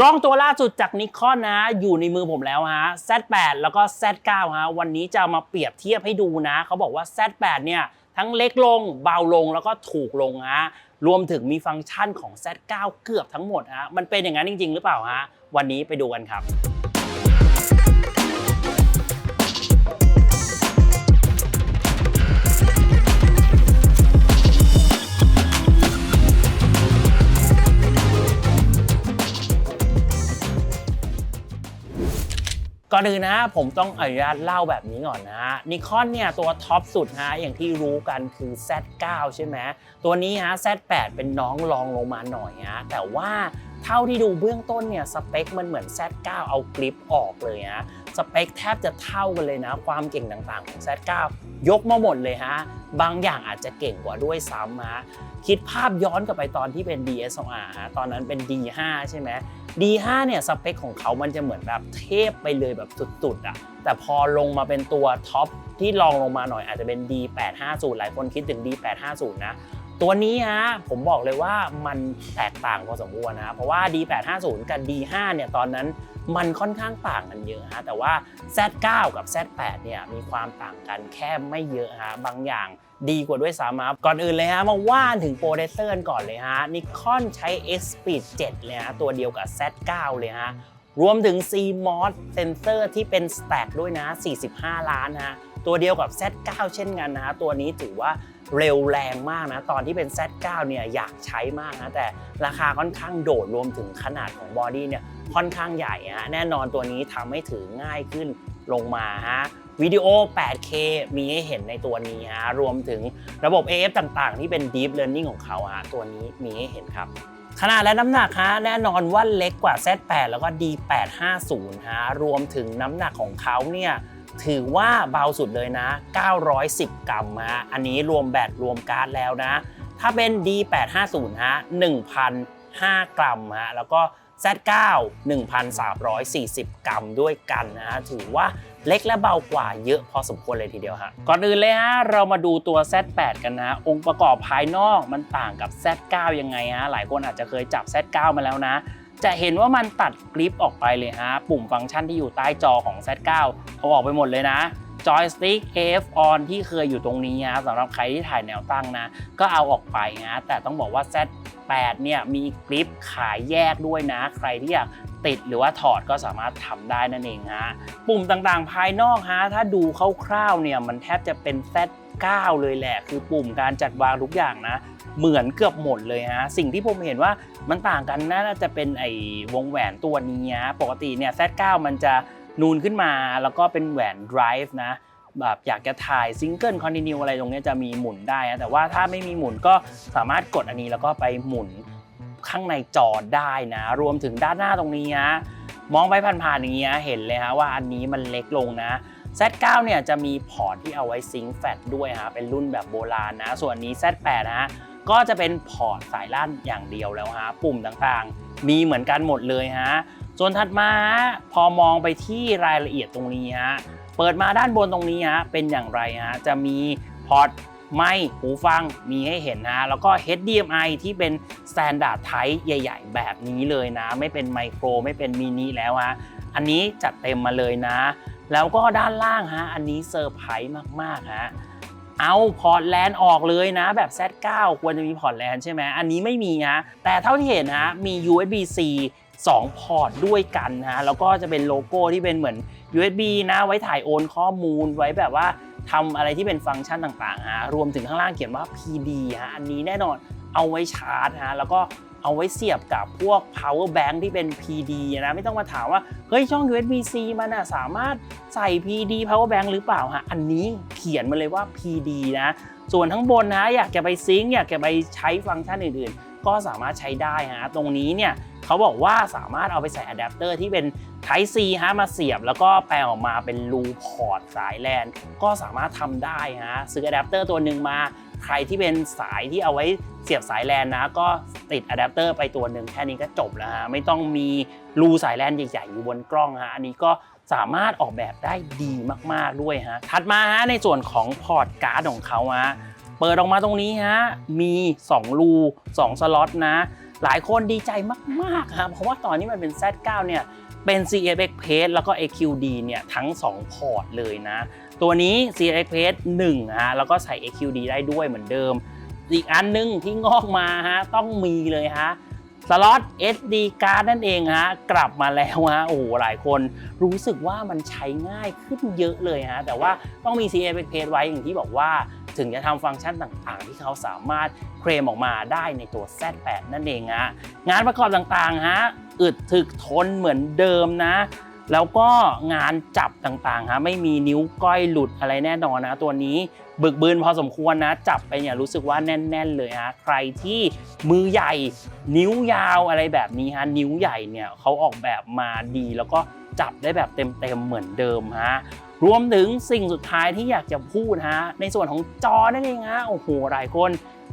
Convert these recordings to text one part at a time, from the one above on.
กล้องตัวล่าสุดจากนิคอนนะ อยู่ในมือผมแล้วฮะ Z8 แล้วก็ Z9 ฮะ วันนี้จะมาเปรียบเทียบให้ดูนะ เขาบอกว่า Z8 เนี่ย ทั้งเล็กลง เบาลงแล้วก็ถูกลงฮะ รวมถึงมีฟังก์ชันของ Z9 เกือบทั้งหมดฮะ มันเป็นอย่างนั้นจริง ๆ หรือเปล่าฮะ วันนี้ไปดูกันครับ ก่อนอื่นนะผมต้องอนุญาตเล่าแบบนี้ก่อนนะนิคอนเนี่ยตัวท็อปสุดฮะอย่างที่รู้กันคือ Z9 ใช่ไหมตัวนี้ฮะ Z8 เป็นน้องรองลงมาหน่อยฮะแต่ว่าเท่าที่ดูเบื้องต้นเนี่ยสเปคมันเหมือน Z9 เอากริปออกเลยฮะสเปคแทบจะเท่ากันเลยนะ ความเก่งต่างๆของ Z9 ยกมาหมดเลยฮะบางอย่างอาจจะเก่งกว่าด้วยซ้ำฮะคิดภาพย้อนกลับไปตอนที่เป็น DSLR ฮะตอนนั้นเป็น D5 ใช่ไหม D5 เนี่ยสเปคของเขามันจะเหมือนแบบเทพไปเลยแบบสุดๆอะแต่พอลงมาเป็นตัวท็อปที่รองลงมาหน่อยอาจจะเป็น D850 หลายคนคิดถึง D850 นะตัวนี้ฮะผมบอกเลยว่ามันแตกต่างพอสมควรนะเพราะว่า D850 กับ D5 เนี่ยตอนนั้นมันค่อนข้างต่างกันเยอะฮะแต่ว่า Z9 กับ Z8 เนี่ยมีความต่างกันแค่ไม่เยอะฮะบางอย่าง ดีกว่าด้วยซ้ำครับก่อนอื่นเลยฮะมาว่าถึงโปรเซสเซอร์ก่อนเลยฮะนิคอนใช้ X Speed 7 เลยฮะตัวเดียวกับ Z9 เลยฮะรวมถึง CMOS เซนเซอร์ที่เป็น Stack ด้วยนะ 45 ล้านฮะตัวเดียวกับ Z9 เช่นกันนะฮะตัวนี้ถือว่าเร็วแรงมากนะ ตอนที่เป็น Z9 เนี่ยอยากใช้มากนะ แต่ราคาค่อนข้างโดดรวมถึงขนาดของบอดี้เนี่ยค่อนข้างใหญ่ฮะแน่นอนตัวนี้ทำให้ถือง่ายขึ้นลงมาฮะ วิดีโอ 8K มีให้เห็นในตัวนี้ฮะรวมถึงระบบ AF ต่างๆ ที่เป็น Deep Learning ของเขาฮะตัวนี้มีให้เห็นครับขนาดและน้ำหนักฮะแน่นอนว่าเล็กกว่า Z8 แล้วก็ D850 ฮะรวมถึงน้ำหนักของเขาเนี่ยถือว่าเบาสุดเลยนะ 910 กรัมฮะอันนี้รวมแบตรวมการ์ดแล้วนะ ถ้าเป็น D850 ฮะ1,005 กรัมฮะแล้วก็ Z9 1,340 กรัมด้วยกันนะฮะถือว่า เล็กและเบากว่าเยอะพอสมควรเลยทีเดียวฮะก่อนอื่นเลยฮะเรามาดูตัว Z8 กันนะองค์ประกอบภายนอกมันต่างกับ Z9 ยังไงฮะหลายคนอาจจะเคยจับ Z9 มาแล้วนะจะเห็นว่ามันตัดกริปออกไปเลยฮะ ปุ่มฟังก์ชันที่อยู่ใต้จอของ Z9 เอาออกไปหมดเลยนะจอยสติ๊ก AF on ที่เคยอยู่ตรงนี้ฮะสำหรับใครที่ถ่ายแนวตั้งนะ ก็เอาออกไปนะ แต่ต้องบอกว่า Z8 เนี่ยมีกริปขายแยกด้วยนะ ใครที่อยาก ติดหรือว่าถอดก็สามารถทำได้นั่นเองฮะปุ่มต่างๆ ภายนอกฮะถ้าดูคร่าวๆเนี่ยมันแทบจะเป็น Z9 เลยแหละ คือปุ่มการจัดวางทุกอย่างนะเหมือนเกือบหมดเลยฮะสิ่งที่ผมเห็นว่ามันต่างกันน่าจะเป็นไอ้วงแหวนตัวนี้ฮะปกติเนี่ย Z9 มันจะนูนขึ้นมาแล้วก็เป็นแหวน drive นะแบบอยากจะถ่ายซิงเกิลคอนติเนียอะไรตรงเนี้ยจะมีหมุนได้นะแต่ว่าถ้าไม่มีหมุนก็สามารถกดอันนี้แล้วก็ไปหมุน ข้างในจอได้นะ รวมถึงด้านหน้าตรงนี้ฮะมองไปผ่านๆอย่างเงี้ยเห็นเลยฮะว่าอันนี้มันเล็กลงนะ Z9 เนี่ยจะมีพอร์ตที่เอาไว้ซิงค์แฟลชด้วยฮะเป็นรุ่นแบบโบราณนะ ส่วนนี้ Z8 นะฮะก็จะเป็นพอร์ตสายล่านอย่างเดียวแล้วฮะปุ่มต่างๆ มีเหมือนกันหมดเลยฮะส่วนถัดมาพอมองไปที่รายละเอียดตรงนี้ฮะเปิดมาด้านบนตรงนี้ฮะเป็นอย่างไรฮะจะมีพอร์ต ไมค์หูฟังมีให้เห็นนะ แล้วก็ HDMI ที่เป็น Standard Type ใหญ่ ๆ แบบนี้เลยนะ ไม่เป็นไมโครไม่เป็นมินิแล้วฮะอันนี้จัดเต็มมาเลยนะ แล้วก็ด้านล่างฮะอันนี้เซอร์ไพรส์มากๆฮะเอาพอร์ตแลนออกเลยนะ แบบ Z9 ควรจะมีพอร์ตแลนใช่ไหมอันนี้ไม่มีฮะแต่เท่าที่เห็นฮะมี USB-C 2 พอร์ตด้วยกันฮะแล้วก็จะเป็นโลโก้ที่เป็นเหมือน USB นะ ไว้ถ่ายโอนข้อมูลไว้แบบว่า ทำอะไรที่เป็นฟังก์ชันต่างๆฮะรวมถึงข้างล่างเขียนว่า PD ฮะอันนี้แน่นอนเอาไว้ชาร์จฮะแล้วก็เอาไว้เสียบกับพวก power bank ที่เป็น PD นะไม่ต้องมาถามว่า เฮ้ยช่อง USB-C มันอะสามารถใส่ PD power bank หรือเปล่าฮะอันนี้เขียนมาเลยว่า PD นะ ส่วนทั้งบนนะอยากจะไปซิงค์อยากจะไปใช้ฟังก์ชันอื่นๆ ก็สามารถใช้ได้ฮะตรงนี้เนี่ยเขาบอกว่าสามารถเอาไปใส่อะแดปเตอร์ที่เป็น Type C ฮะมาเสียบ แล้วก็แปลออกมาเป็นรูพอร์ตสายแลนก็สามารถทำได้ฮะซื้ออะแดปเตอร์ตัวหนึ่งมาใครที่เป็นสายที่เอาไว้เสียบสายแลนนะ ก็ติดอะแดปเตอร์ไปตัวหนึ่งแค่นี้ก็จบแล้วฮะไม่ต้องมีรูสายแลนใหญ่ๆอยู่บนกล้องฮะอันนี้ก็สามารถออกแบบได้ดีมากๆด้วยฮะถัดมาฮะในส่วนของพอร์ตการ์ดของเขาฮะ เปิดออกมาตรงนี้ฮะ มี 2 รู 2 สล็อตนะ หลายคนดีใจมากๆครับเพราะว่าตอนนี้มันเป็น Z9 เนี่ย เป็น CFX Pace แล้วก็ AQD เนี่ย ทั้ง 2 พอร์ตเลยนะ ตัวนี้ CFX Pace 1ฮะ แล้วก็ใส่ AQD ได้ด้วยเหมือนเดิม อีกอันหนึงที่งอกมาฮะ ต้องมีเลยฮะ สล็อต SD card นั่นเองฮะกลับมาแล้วฮะโอ้โหหลายคนรู้สึกว่ามันใช้ง่ายขึ้นเยอะเลยฮะแต่ว่าต้องมี CFX Pace ไว้อย่างที่บอกว่าถึงจะทำฟังก์ชันต่างๆ ที่เขาสามารถเคลมออกมาได้ในตัว Z8 นั่นเองฮะงานประกอบต่างๆฮะอึดถึกทนเหมือนเดิมนะแล้วก็งานจับต่างๆฮะไม่มีนิ้วก้อยหลุดอะไรแน่นอนนะตัวนี้ บึกบืนพอสมควรนะ จับไปเนี่ยรู้สึกว่าแน่น ๆ เลยฮะใครที่มือใหญ่นิ้วยาวอะไรแบบนี้ฮะนิ้วใหญ่เนี่ยเขาออกแบบมาดีแล้วก็จับได้แบบเต็ม ๆ เหมือนเดิมฮะรวมถึงสิ่งสุดท้ายที่อยากจะพูดฮะในส่วนของจอนั่นเองฮะโอ้โหหลายคน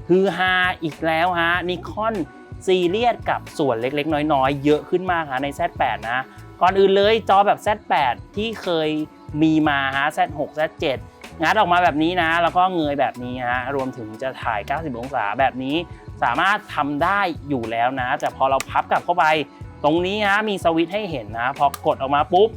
ฮือฮาอีกแล้วฮะนิคอนซีเรียสกับส่วนเล็กๆ น้อยๆ เยอะขึ้นมากฮะใน Z8 นะก่อนอื่นเลยจอแบบ Z8 ที่เคยมีมาฮะ Z6 Z7 งัดออกมาแบบนี้นะ แล้วก็เงยแบบนี้ฮะรวมถึงจะถ่าย 90 องศาแบบนี้ สามารถทำได้อยู่แล้วนะ แต่พอเราพับกลับเข้าไป ตรงนี้ฮะมีสวิตช์ให้เห็นนะ พอกดออกมาปุ๊บ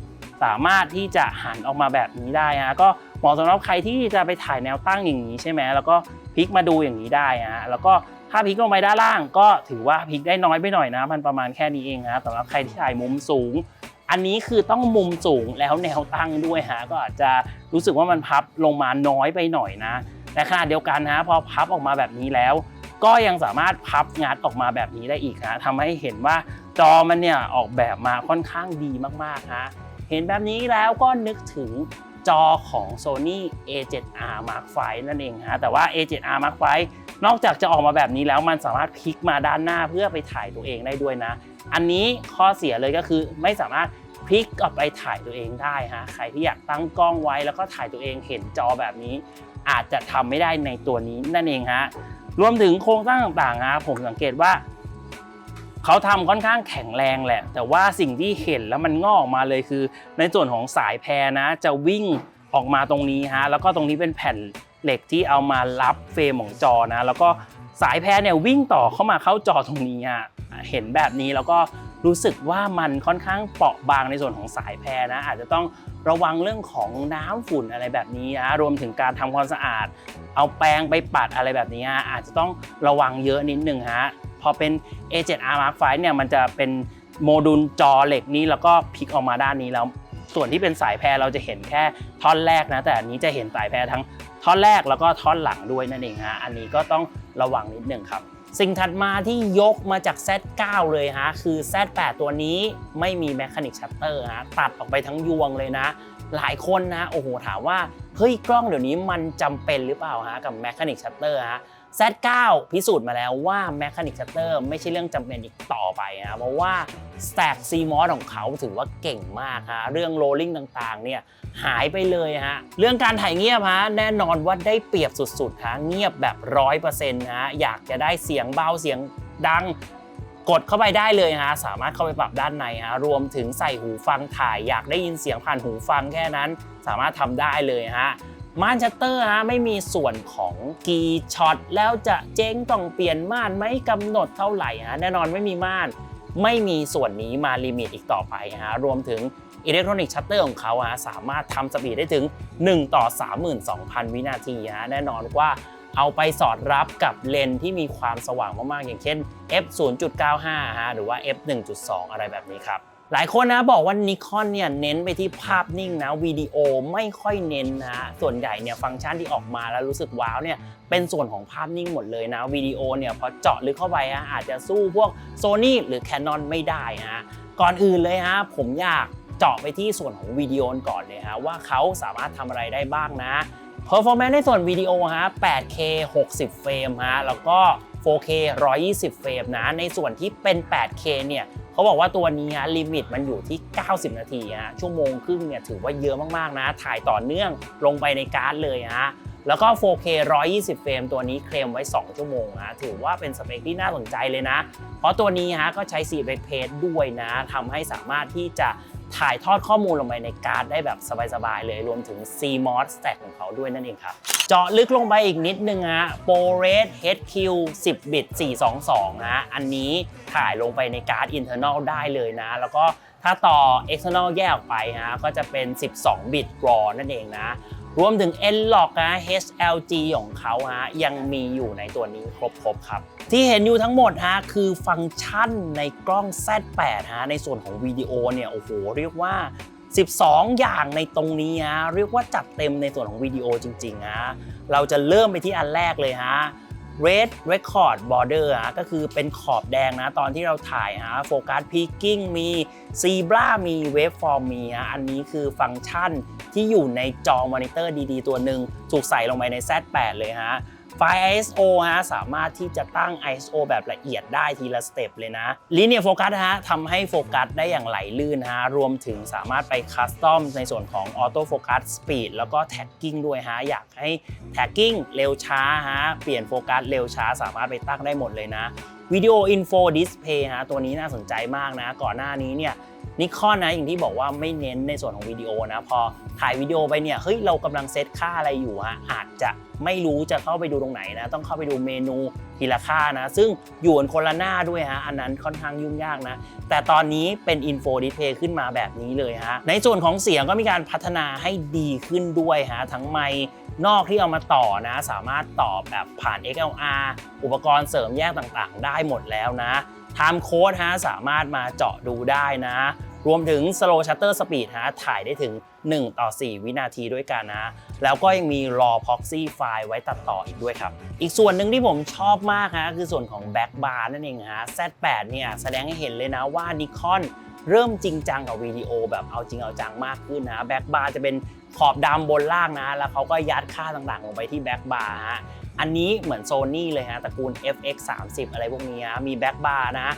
สามารถที่จะหันออกมาแบบนี้ได้ฮะก็เหมาะสำหรับใครที่จะไปถ่ายแนวตั้งอย่างนี้ใช่ไหมแล้วก็พลิกมาดูอย่างนี้ได้ฮะแล้วก็ถ้าพลิกลงไปด้านล่างก็ถือว่าพลิกได้น้อยไปหน่อยนะ มันประมาณแค่นี้เองฮะสำหรับใครที่ถ่ายมุมสูง อันนี้คือต้องมุมสูงแล้วแนวตั้งด้วยฮะก็อาจจะรู้สึกว่ามันพับลงมาน้อยไปหน่อยนะแต่ขณะเดียวกันฮะพอพับออกมาแบบนี้แล้ว ก็ยังสามารถพับงัดออกมาแบบนี้ได้อีกฮะทำให้เห็นว่าจอมันเนี่ยออกแบบมาค่อนข้างดีมากๆฮะเห็นแบบนี้แล้วก็นึกถึงจอของ Sony A7R Mark V นั่นเองฮะแต่ว่า A7R Mark V นอกจากจะออกมาแบบนี้แล้วมันสามารถพลิกมาด้านหน้าเพื่อไปถ่ายตัวเองได้ด้วยนะ อันนี้ข้อเสียเลยก็คือไม่สามารถพลิกกลับไปถ่ายตัวเองได้ฮะใครที่อยากตั้งกล้องไว้แล้วก็ถ่ายตัวเองเห็นจอแบบนี้ อาจจะทำไม่ได้ในตัวนี้นั่นเองฮะรวมถึงโครงสร้างต่างๆฮะผมสังเกตว่าเขาทำค่อนข้างแข็งแรงแหละ แต่ว่าสิ่งที่เห็นแล้วมันงอกออกมาเลยคือ ในส่วนของสายแพรนะ จะวิ่งออกมาตรงนี้ฮะแล้วก็ตรงนี้เป็นแผ่นเหล็กที่เอามารับเฟรมของจอนะ แล้วก็สายแพรเนี่ยวิ่งต่อเข้ามาเข้าจอตรงนี้ฮะ เห็นแบบนี้แล้วก็รู้สึกว่ามันค่อนข้างเปราะบางในส่วนของสายแพรนะอาจจะต้องระวังเรื่องของน้ำฝุ่นอะไรแบบนี้นะรวมถึงการทำความสะอาด เอาแปรงไปปัดอะไรแบบนี้อาจจะต้องระวังเยอะนิดนึงฮะพอเป็น A7R Mark V เนี่ยมันจะเป็นโมดูลจอเหล็กนี้แล้วก็พลิกออกมาด้านนี้แล้วส่วนที่เป็นสายแพรเราจะเห็นแค่ท่อนแรกนะ แต่อันนี้จะเห็นสายแพรทั้งท่อนแรกแล้วก็ท่อนหลังด้วยนั่นเองฮะอันนี้ก็ต้องระวังนิดหนึ่งครับ สิ่งถัดมาที่ยกมาจาก Z9 เลยฮะคือ Z8 ตัวนี้ไม่มี Mechanic Shutter ฮะตัดออกไปทั้งยวงเลยนะ หลายคนนะโอ้โหถามว่าเฮ้ยกล้องเดี๋ยวนี้มันจำเป็นหรือเปล่าฮะกับ Mechanic Shutter ฮะ Z9 พิสูจน์มาแล้วว่า Mechanic Shutter ไม่ใช่เรื่องจำเป็นอีกต่อไปฮะเพราะว่า Stack CMOS ของเขาถือว่าเก่งมากฮะเรื่อง rolling ต่างๆเนี่ย หายไปเลยฮะ เรื่องการถ่ายเงียบฮะแน่นอนว่าได้เปรียบสุดๆฮะเงียบแบบร้อยเปอร์เซ็นต์ฮะอยากจะได้เสียงเบาเสียงดังกดเข้าไปได้เลยฮะ สามารถเข้าไปปรับด้านในฮะ รวมถึงใส่หูฟังถ่าย อยากได้ยินเสียงผ่านหูฟังแค่นั้น สามารถทำได้เลยฮะม่านชัตเตอร์ฮะไม่มีส่วนของกีช็อตแล้วจะเจ๊งต้องเปลี่ยนม่านไหม่กำหนดเท่าไหร่ฮะแน่นอนไม่มีม่าน ไม่มีส่วนนี้มาลิมิตอีกต่อไปฮะรวมถึงอิเล็กทรอนิกส์ชัตเตอร์ของเขาฮะสามารถทำสปีดได้ถึง 1 ต่อ 32,000 วินาทีฮะแน่นอนว่าเอาไปสอดรับกับเลนที่มีความสว่างมาก ๆ อย่างเช่น f 0.95ฮะหรือว่า f 1.2 อะไรแบบนี้ครับ หลายคนนะบอกว่านิคอนเนี่ยเน้นไปที่ภาพนิ่งนะวิดีโอไม่ค่อยเน้นนะส่วนใหญ่เนี่ยฟังก์ชันที่ออกมาแล้วรู้สึกว้าวเนี่ยเป็นส่วนของภาพนิ่งหมดเลยนะวิดีโอเนี่ยพอเจาะลึกเข้าไปฮะอาจจะสู้พวก Sony หรือ Canon ไม่ได้ฮะก่อนอื่นเลยฮะผมอยากเจาะไปที่ส่วนของวิดีโอก่อนเลยฮะว่าเขาสามารถทำอะไรได้บ้างนะ Performance ในส่วนวิดีโอฮะ 8K 60 เฟรมฮะแล้วก็ 4K 120 เฟรมนะในส่วนที่เป็น 8K เนี่ย เขาบอกว่าตัวนี้ฮะลิมิตมันอยู่ที่ 90 นาทีฮะชั่วโมงครึ่งเนี่ยถือว่าเยอะมากๆนะ ถ่ายต่อเนื่องลงไปในการ์ดเลยฮะแล้วก็ 4K 120 เฟรมตัวนี้เคลมไว้ 2 ชั่วโมงนะถือว่าเป็นสเปคที่น่าสนใจเลยนะ เพราะตัวนี้ฮะก็ใช้ 4 Pace ด้วยนะทำให้สามารถที่จะ ถ่ายทอดข้อมูลลงไปในการ์ดได้แบบสบายๆ เลยรวมถึง CMOS stack ของเขาด้วยนั่นเองครับ เจาะลึกลงไปอีกนิดนึงฮะ ProRes HQ 10บิต422ฮะอันนี้ถ่ายลงไปในการ์ด internal ได้เลยนะ แล้วก็ถ้าต่อ external แยกออกไปฮะก็จะเป็น 12บิต raw นั่นเองนะ รวมถึง N-Log นะ HLG ของเขาฮะยังมีอยู่ในตัวนี้ครบๆครับ ที่เห็นอยู่ทั้งหมดฮะคือฟังก์ชันในกล้อง Z8 ฮะในส่วนของวิดีโอเนี่ยโอ้โหเรียกว่า12 อย่างในตรงนี้ฮะเรียกว่าจัดเต็มในส่วนของวิดีโอจริงๆฮะเราจะเริ่มไปที่อันแรกเลยฮะ Red Record Border ฮะก็คือเป็นขอบแดงนะตอนที่เราถ่ายฮะโฟกัสพีกิ้งมีซีบรามีเวฟฟอร์มมีฮะอันนี้คือฟังก์ชันที่อยู่ในจอมอนิเตอร์ดีๆ ตัวหนึ่งถูกใส่ลงไปใน Z8 เลยฮะ ไฟล์ ISO ฮะสามารถที่จะตั้ง ISO แบบละเอียดได้ทีละสเต็ปเลยนะ Linear Focus ฮะทำให้โฟกัสได้อย่างไหลลื่นฮะรวมถึงสามารถไปคัสตอมในส่วนของ Auto Focus Speed แล้วก็ Tagging ด้วยฮะอยากให้ Tagging เร็วช้าฮะเปลี่ยนโฟกัสเร็วช้าสามารถไปตั้งได้หมดเลยนะวิดีโออินโฟดิสเพย์ฮะตัวนี้น่าสนใจมากนะ ก่อนหน้านี้เนี่ย นิคอนนะอย่างที่บอกว่าไม่เน้นในส่วนของวิดีโอนะพอถ่ายวิดีโอไปเนี่ยเฮ้ยเรากำลังเซตค่าอะไรอยู่ฮะอาจจะไม่รู้จะเข้าไปดูตรงไหนนะ ต้องเข้าไปดูเมนูทีละค่านะ ซึ่งอยู่บนคนละหน้าด้วยฮะ อันนั้นค่อนข้างยุ่งยากนะ แต่ตอนนี้เป็นอินโฟดิสเพย์ขึ้นมาแบบนี้เลยฮะ ในส่วนของเสียงก็มีการพัฒนาให้ดีขึ้นด้วยฮะ ทั้งไมนอกที่เอามาต่อนะ สามารถต่อแบบผ่าน XLR อุปกรณ์เสริมแยกต่างๆ ได้หมดแล้วนะ Time Code ฮะสามารถมาเจาะดูได้นะ รวมถึง Slow Shutter Speed ฮะถ่ายได้ถึง 1 ต่อ 4 วินาทีด้วยกันนะ แล้วก็ยังมี raw proxy ไฟล์ไว้ตัดต่ออีกด้วยครับ อีกส่วนหนึ่งที่ผมชอบมากฮะคือส่วนของ back bar นั่นเองฮะ Z8 เนี่ยแสดงให้เห็นเลยนะว่า Nikon เริ่มจริงจังกับวิดีโอแบบเอาจริงเอาจังมากขึ้นนะ back bar จะเป็นขอบดำบนล่างนะ แล้วเขาก็ยัดค่าต่างๆ ลงไปที่ back bar ฮะอันนี้เหมือนโซนี่เลยฮะตระกูล FX 30อะไรพวกนี้ฮะมีแบ็กบาร์นะ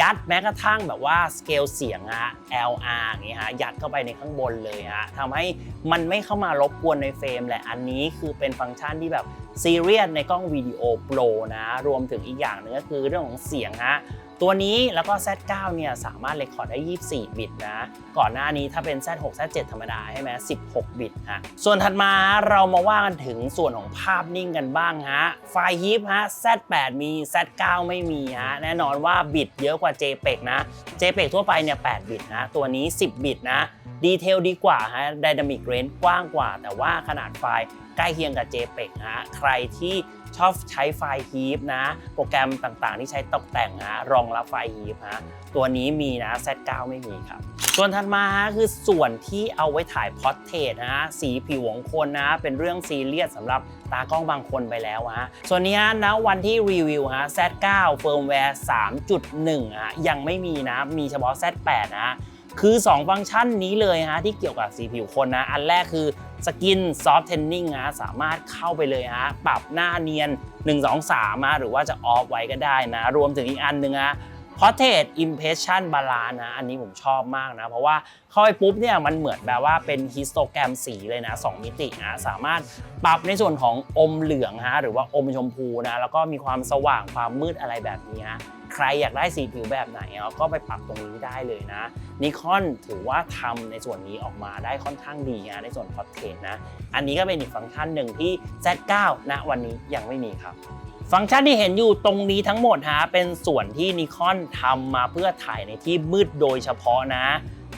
ยัดแม้กระทั่งแบบว่าสเกลเสียงอะ LR อย่างเงี้ยฮะยัดเข้าไปในข้างบนเลยฮะทำให้มันไม่เข้ามารบกวนในเฟรมแหละอันนี้คือเป็นฟังก์ชันที่แบบซีเรียสในกล้องวิดีโอโปรนะ รวมถึงอีกอย่างหนึงก็คือเรื่องของเสียงฮะ ตัวนี้แล้วก็ Z9 เนี่ยสามารถเรคคอร์ดได้ 24 บิตนะ ก่อนหน้านี้ถ้าเป็น Z6 Z7 ธรรมดาใช่ไหม16 บิตฮะ ส่วนถัดมาเรามาว่ากันถึงส่วนของภาพนิ่งกันบ้างฮะ ไฟล์ฮิปฮะ Z8 มี Z9 ไม่มีฮะ แน่นอนว่าบิตเยอะกว่า JPEG นะ JPEG ทั่วไปเนี่ย 8 บิตนะ ตัวนี้ 10 บิตนะ ดีเทลดีกว่าฮะ Dynamic Range กว้างกว่า แต่ว่าขนาดไฟล์ ใกล้เคียงกับ JPEG ฮะใครที่ชอบใช้ไฟล์ฮีฟนะ โปรแกรมต่างๆ ที่ใช้ตกแต่งฮะรองรับไฟล์ฮีฟฮะตัวนี้มีนะ Z9 ไม่มีครับ ส่วนถัดมาฮะคือส่วนที่เอาไว้ถ่ายพอร์เทรตนะสีผิวของคนนะ เป็นเรื่องซีเรียสสำหรับตากล้องบางคนไปแล้วฮะส่วนนี้ฮะนะวันที่รีวิวฮะ Z9 Firmware 3.1ฮะยังไม่มีนะ มีเฉพาะ Z8 นะ คือ 2 ฟังก์ชันนี้เลยฮะที่เกี่ยวกับสีผิวคนนะ อันแรกคือสกินซอฟ t เทนนิ่งฮะสามารถเข้าไปเลยฮะปรับหน้าเนียน 1 2 3นะหรือว่าจะออฟไว้ก็ได้นะ รวมถึงอีกอันหนึ่งฮะ Portrait Impression Balance นะ อันนี้ผมชอบมากนะ เพราะว่าเข้าไปปุ๊บเนี่ยมันเหมือนแบบว่าเป็นฮิสโตแกรมสีเลยนะ 2 มิตินะสามารถปรับในส่วนของอมเหลืองฮะหรือว่าอมชมพูนะ แล้วก็มีความสว่างความมืดอะไรแบบนี้ฮะ ใครอยากได้สีผิวแบบไหนอะก็ไปปรับตรงนี้ได้เลยนะนิคอนถือว่าทำในส่วนนี้ออกมาได้ค่อนข้างดีนะในส่วน Portrait นะ อันนี้ก็เป็นอีกฟังก์ชันหนึ่งที่ Z9 ณวันนี้ยังไม่มีครับฟังก์ชันที่เห็นอยู่ตรงนี้ทั้งหมดฮะเป็นส่วนที่นิคอนทำมาเพื่อถ่ายในที่มืดโดยเฉพาะนะ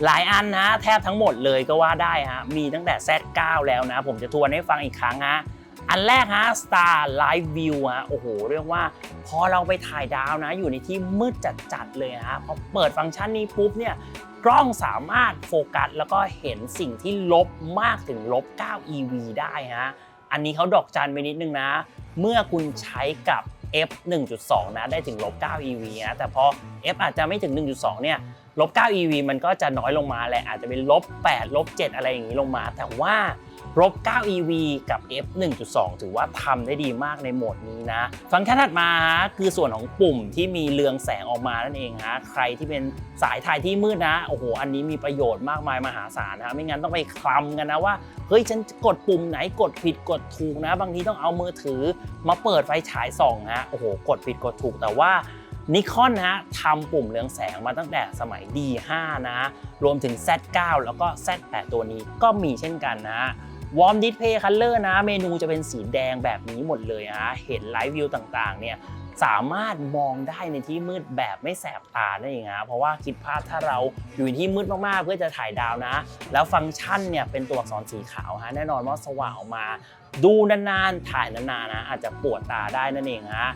หลายอันนะแทบทั้งหมดเลยก็ว่าได้ฮะมีตั้งแต่ Z9 แล้วนะ ผมจะทวนให้ฟังอีกครั้งฮะ อันแรกฮะ Star Live View ฮะโอ้โห เรียกว่าพอเราไปถ่ายดาวนะ อยู่ในที่มืดจัดๆเลยฮะพอเปิดฟังก์ชันนี้ปุ๊บเนี่ยกล้องสามารถโฟกัสแล้วก็เห็นสิ่งที่ลบมากถึงลบ 9 EV ได้ฮะอันนี้เขาดอกจันไปนิดนึงนะ เมื่อคุณใช้กับ f 1.2 นะได้ถึงลบ 9 EV นะแต่พอ f อาจจะไม่ถึง 1.2 เนี่ยลบ 9 EV มันก็จะน้อยลงมาแหละอาจจะเป็นลบ 8 ลบ 7 อะไรอย่างนี้ลงมา แต่ว่า ลบ9 EV กับ f 1.2 ถือว่าทำได้ดีมากในโหมดนี้นะ ฟังก์ชันถัดมาฮะคือส่วนของปุ่มที่มีเรืองแสงออกมานั่นเองฮะใครที่เป็นสายถ่ายที่มืดนะโอ้โหอันนี้มีประโยชน์มากมายมหาศาลนะไม่งั้นต้องไปคลำกันนะว่าเฮ้ยฉันกดปุ่มไหนกดผิดกดถูกนะ บางทีต้องเอามือถือมาเปิดไฟฉายส่องฮะโอ้โหกดผิดกดถูกแต่ว่านิคอนฮะทำปุ่มเรืองแสงมาตั้งแต่สมัย D5 นะ รวมถึง Z9 แล้วก็ Z8 ตัวนี้ก็มีเช่นกันนะ วอร์มดิสเพย์คัลเลอร์นะ เมนูจะเป็นสีแดงแบบนี้หมดเลยฮะเห็นไลฟ์วิวต่างๆ เนี่ยสามารถมองได้ในที่มืดแบบไม่แสบตานั่เองฮะเพราะว่าคิดภาพถ้าเราอยู่ในที่มืดมากๆ เพื่อจะถ่ายดาวนะ แล้วฟังก์ชันเนี่ยเป็นตัวอักษรสีขาวฮะแน่นอนว่าสว่างออกมา ดูนานๆ ถ่ายนานๆนะอาจจะปวดตาได้นั่นเองฮะ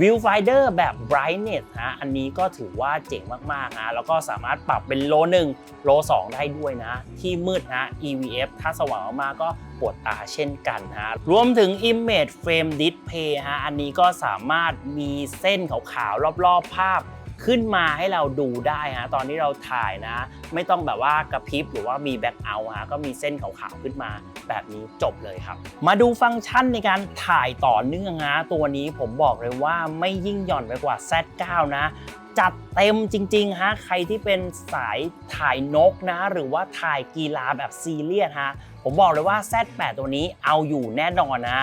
วิวไฟเดอร์แบบ brightness ฮะอันนี้ก็ถือว่าเจ๋งมากๆนะแล้วก็สามารถปรับเป็นโล1โล2 ได้ด้วยนะ ที่มืดนะ EVF ถ้าสว่างมากๆก็ปวดตาเช่นกันฮะรวมถึง Image Frame Display ฮะอันนี้ก็สามารถมีเส้นขาวๆรอบๆ ภาพ ขึ้นมาให้เราดูได้ฮะตอนที่เราถ่ายนะ ไม่ต้องแบบว่ากระพริบหรือว่ามีแบ็คเอาท์ฮะก็มีเส้นขาวๆขึ้นมา แบบนี้จบเลยครับ มาดูฟังก์ชันในการถ่ายต่อเนื่องฮะตัวนี้ผมบอกเลยว่าไม่ยิ่งหย่อนไปกว่า Z9 นะจัดเต็มจริงๆฮะใครที่เป็นสายถ่ายนกนะ หรือว่าถ่ายกีฬาแบบซีเรียสฮะผมบอกเลยว่า Z8 ตัวนี้เอาอยู่แน่นอนนะ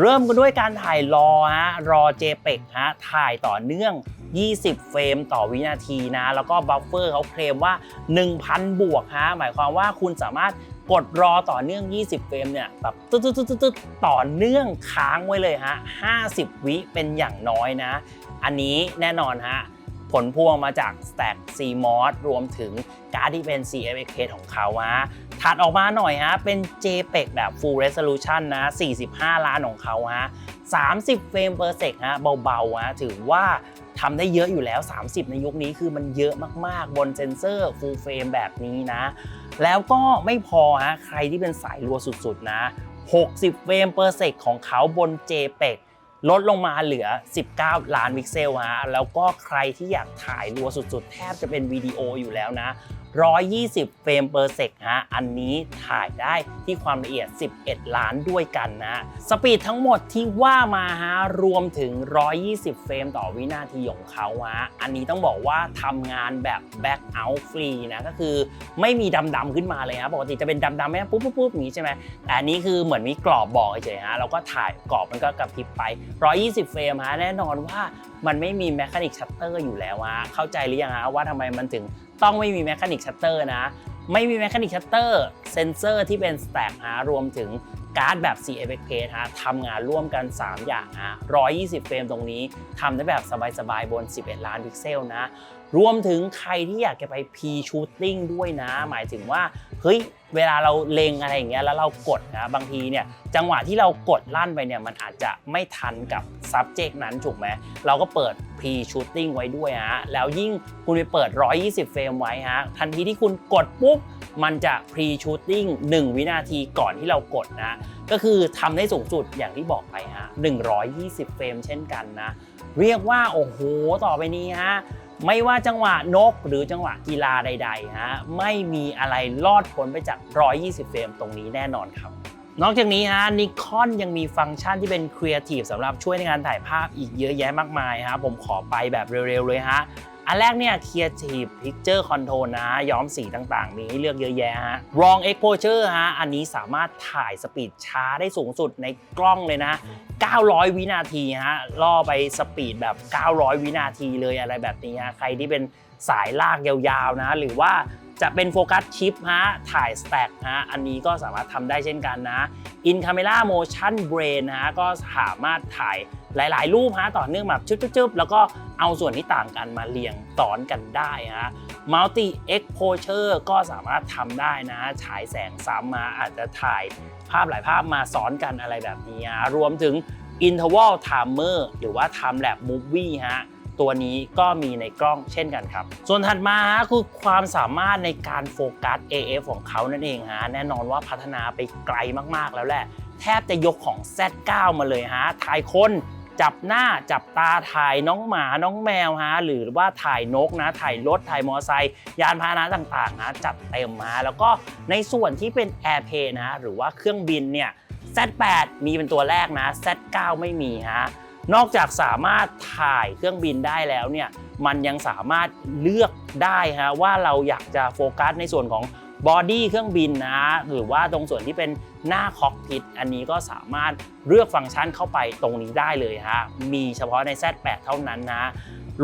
เริ่มกันด้วยการถ่ายรอฮะรอ JPEG ฮะถ่ายต่อเนื่อง 20 เฟรมต่อวินาทีนะ แล้วก็บัฟเฟอร์เขาเคลมว่า 1,000 บวกฮะหมายความว่าคุณสามารถกดรอต่อเนื่อง 20 เฟรมเนี่ยแบบตึ๊ดตึ๊ดตึ๊ดตึ๊ดต่อเนื่องค้างไว้เลยฮะ 50 วิเป็นอย่างน้อยนะ อันนี้แน่นอนฮะผลพวงมาจาก Stack CMOS รวมถึงการ์ดที่เป็น CFX ของเขาฮะ ถัดออกมาหน่อยฮะ เป็น JPEG แบบ Full Resolution นะ 45 ล้านของเขาฮะ 30 เฟรม per sec ฮะ เบาๆฮะ ถือว่าทำได้เยอะอยู่แล้ว 30 ในยุคนี้คือมันเยอะมากๆ บนเซนเซอร์ Full Frame แบบนี้นะ แล้วก็ไม่พอฮะ ใครที่เป็นสายรัวสุดๆ นะ 60 เฟรม per sec ของเขาบน JPEG ลดลงมาเหลือ 19 ล้านพิกเซลฮะ แล้วก็ใครที่อยากถ่ายรัวสุดๆ แทบจะเป็นวิดีโออยู่แล้วนะ 120 เฟรม per sec ฮะ อันนี้ถ่ายได้ที่ความละเอียด 11 ล้านด้วยกันนะสปีดทั้งหมดที่ว่ามาฮะ รวมถึง 120 เฟรมต่อวินาทีของเขาฮะ อันนี้ต้องบอกว่าทำงานแบบ back out free นะ ก็คือไม่มีดำๆขึ้นมาเลยฮะ ปกติจะเป็นดำๆไหมปุ๊บปุ๊บปุ๊บอย่างนี้ใช่ไหมแต่อันนี้คือเหมือนมีกรอบบอกเฉยฮะแล้วก็ถ่ายกรอบมันก็กระพริบไป 120 เฟรมฮะ แน่นอนว่ามันไม่มีแมคานิกชัตเตอร์อยู่แล้วฮะ เข้าใจหรือยังฮะว่าทำไมมันถึงต้องไม่มีแมคานิกชัตเตอร์นะ ไม่มีแมคานิกชัตเตอร์เซนเซอร์ที่เป็นสแต็กฮะรวมถึงการ์ดแบบ CFX Plate ฮะทำงานร่วมกัน 3 อย่างฮะ120 เฟรมตรงนี้ทำได้แบบสบายๆ บน 11 ล้านพิกเซลนะ รวมถึงใครที่อยากจะไป P shooting ด้วยนะ หมายถึงว่าเฮ้ยเวลาเราเลงอะไรอย่างเงี้ยแล้วเรากดนะบางทีเนี่ยจังหวะที่เรากดลั่นไปเนี่ยมันอาจจะไม่ทันกับ subject นั้นถูกไหมเราก็เปิด P shooting ไว้ด้วยฮะแล้วยิ่งคุณไปเปิด 120 เฟรมไว้ฮะทันทีที่คุณกดปุ๊บมันจะ pre shooting 1 วินาทีก่อนที่เรากดนะ ก็คือทำได้สูงสุดอย่างที่บอกไปฮะ120 เฟรมเช่นกันนะ เรียกว่า โอ้โห ต่อไปนี้ฮะ ไม่ว่าจังหวะนกหรือจังหวะกีฬาใดๆฮะไม่มีอะไรรอดพ้นไปจาก 120 เฟรมตรงนี้แน่นอนครับ นอกจากนี้ฮะนิคอนยังมีฟังก์ชันที่เป็นครีเอทีฟสำหรับช่วยในการถ่ายภาพอีกเยอะแยะมากมายฮะผมขอไปแบบเร็วๆเลยฮะ อันแรกเนี่ย Creative Picture Control นะ ย้อมสีต่างๆ มีให้เลือกเยอะแยะฮะ Wrong Exposure ฮะ อันนี้สามารถถ่ายสปีดช้าได้สูงสุดในกล้องเลยนะ 900 วินาทีฮะ ล่อไปสปีดแบบ 900 วินาทีเลยอะไรแบบนี้ฮะ ใครที่เป็นสายลากยาวๆนะ หรือว่าจะเป็นโฟกัสชิปฮะ ถ่ายสแต็กฮะ อันนี้ก็สามารถทำได้เช่นกันนะ In Camera Motion Brain นะฮะ ก็สามารถถ่าย หลาย ๆ รูปฮะต่อเนื่องแบบจึ๊บๆแล้วก็เอาส่วนที่ต่างกันมาเรียงซ้อนกันได้ฮะ Multi Exposure ก็สามารถทำได้นะ ฉายแสงซ้ำมาอาจจะถ่ายภาพหลายภาพมาซ้อนกันอะไรแบบนี้ฮะรวมถึง Interval Timer หรือว่า Time Lapse Movie ฮะตัวนี้ก็มีในกล้องเช่นกันครับ ส่วนถัดมาฮะคือความสามารถในการโฟกัส AF ของเขานั่นเองฮะ แน่นอนว่าพัฒนาไปไกลมากๆแล้วแหละ แทบจะยกของ Z9 มาเลยฮะ ถ่ายคน จับหน้าจับตาถ่ายน้องหมาน้องแมวฮะหรือว่าถ่ายนกนะ ถ่ายรถถ่ายมอเตอร์ไซค์ยานพาหนะต่างๆนะจัดเต็มมาแล้วก็ในส่วนที่เป็น Airplay นะหรือว่าเครื่องบินเนี่ย Z8 มีเป็นตัวแรกนะ Z9 ไม่มีฮะนอกจากสามารถถ่ายเครื่องบินได้แล้วเนี่ยมันยังสามารถเลือกได้ฮะว่าเราอยากจะโฟกัสในส่วนของ บอดี้เครื่องบินนะหรือว่าตรงส่วนที่เป็นหน้าคอกพิทอันนี้ก็สามารถเลือกฟังก์ชันเข้าไปตรงนี้ได้เลยฮะมีเฉพาะใน Z8 เท่านั้นนะ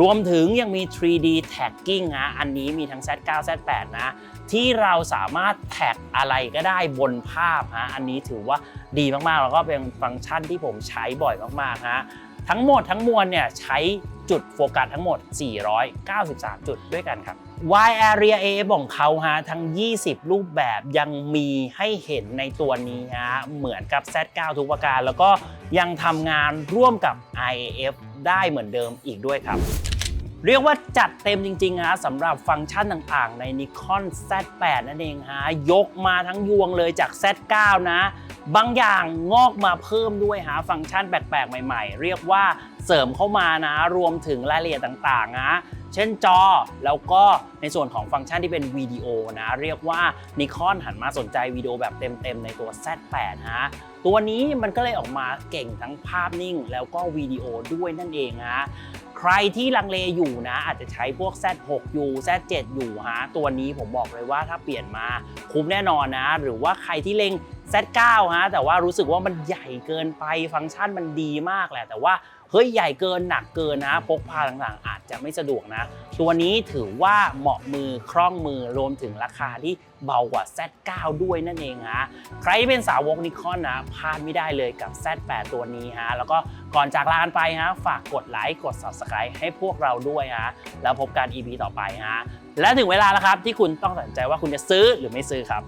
รวมถึงยังมี 3D tagging นะ อันนี้มีทั้ง Z9 Z8 นะ ที่เราสามารถแท็กอะไรก็ได้บนภาพฮะ อันนี้ถือว่าดีมากๆ แล้วก็เป็นฟังก์ชันที่ผมใช้บ่อยมากๆ ฮะ ทั้งหมดทั้งมวลเนี่ยใช้จุดโฟกัสทั้งหมด 493 จุดด้วยกันครับ Y Area AF ของเขาฮะทั้ง 20 รูปแบบยังมีให้เห็นในตัวนี้ฮะเหมือนกับ Z9 ทุกประการ แล้วก็ยังทำงานร่วมกับ IAF ได้เหมือนเดิมอีกด้วยครับ เรียกว่าจัดเต็มจริงๆฮะสำหรับฟังก์ชันต่างๆ ใน Nikon Z8 นั่นเองฮะยกมาทั้งยวงเลยจาก Z9 นะ บางอย่างงอกมาเพิ่มด้วยฮะฟังก์ชันแปลกๆ ใหม่ๆ เรียกว่าเสริมเข้ามานะรวมถึงรายละเอียดต่างๆนะ เช่นจอ แล้วก็ในส่วนของฟังก์ชันที่เป็นวิดีโอนะ เรียกว่า Nikon หันมาสนใจวิดีโอแบบเต็มๆ ในตัว Z8 ฮะตัวนี้มันก็เลยออกมาเก่งทั้งภาพนิ่ง แล้วก็วิดีโอด้วยนั่นเองฮะใครที่ลังเลอยู่นะ อาจจะใช้พวก Z6 อยู่ Z7 อยู่ฮะตัวนี้ผมบอกเลยว่าถ้าเปลี่ยนมาคุ้มแน่นอนนะ หรือว่าใครที่เล็ง Z9 ฮะแต่ว่ารู้สึกว่ามันใหญ่เกินไปฟังก์ชันมันดีมากแหละแต่ว่า เฮ้ยใหญ่เกินหนักเกินนะ พกพาต่างๆ อาจจะไม่สะดวกนะ ตัวนี้ถือว่าเหมาะมือคล่องมือรวมถึงราคาที่เบากว่า Z9 ด้วยนั่นเองฮะใครเป็นสาวกนิคอนนะพลาดไม่ได้เลยกับ Z8 ตัวนี้ฮะแล้วก็ก่อนจากลากันไปฮะฝากกดไลค์กด Subscribe ให้พวกเราด้วยฮะแล้วพบกัน EP ต่อไปฮะและถึงเวลาแล้วครับที่คุณต้องตัดสินใจว่าคุณจะซื้อหรือไม่ซื้อครับ